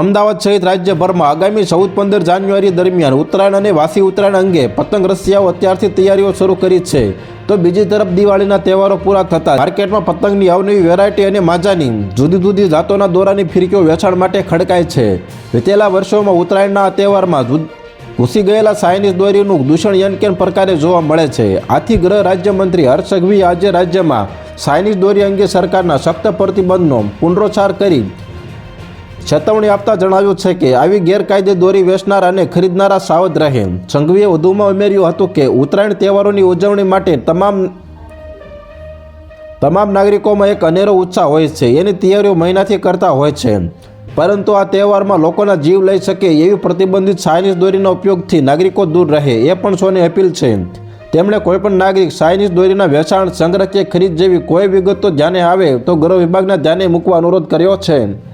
અમદાવાદ સહિત રાજ્યભરમાં આગામી ચૌદ પંદર જાન્યુઆરી દરમિયાન ઉત્તરાયણ અને વાસી ઉત્તરાયણ અંગે પતંગ રસિયાઓ અત્યારથી તૈયારીઓ શરૂ કરી છે. તો બીજી તરફ દિવાળીના તહેવારો પૂરા થતા માર્કેટમાં પતંગની અવનવી વેરાયટી અને માજાની જુદી જુદી જાતોના દોરાની ફિરકીઓ વેચાણ માટે ખડકાય છે. વિતેલા વર્ષોમાં ઉત્તરાયણના તહેવારમાં ઘૂસી ગયેલા ચાઇનીઝ દોરીનું દૂષણ યનકેન પ્રકારે જોવા મળે છે. આથી ગૃહ રાજ્યમંત્રી હર્ષ આજે રાજ્યમાં ચાઇનીઝ દોરી અંગે સરકારના સખ્ત પ્રતિબંધનો પુનરોચ્ચાર કરી ચેતવણી આપતા જણાવ્યું છે કે આવી ગેરકાયદે દોરી વેચનાર અને ખરીદનારા સાવધ રહે. સંઘવીએ વધુમાં ઉમેર્યું હતું કે ઉત્તરાયણ તહેવારોની ઉજવણી માટે તમામ તમામ નાગરિકોમાં એક અનેરો ઉત્સાહ હોય છે. એની તૈયારીઓ મહિનાથી કરતા હોય છે. પરંતુ આ તહેવારમાં લોકોના જીવ લઈ શકે એવી પ્રતિબંધિત ચાઇનીઝ દોરીના ઉપયોગથી નાગરિકો દૂર રહે. એ પણ સૌને અપીલ છે. તેમણે કોઈપણ નાગરિક ચાઇનીઝ દોરીના વેચાણ, સંગ્રહ કે ખરીદ જેવી કોઈ વિગતો ધ્યાને આવે તો ગૃહ વિભાગના ધ્યાને મૂકવા અનુરોધ કર્યો છે.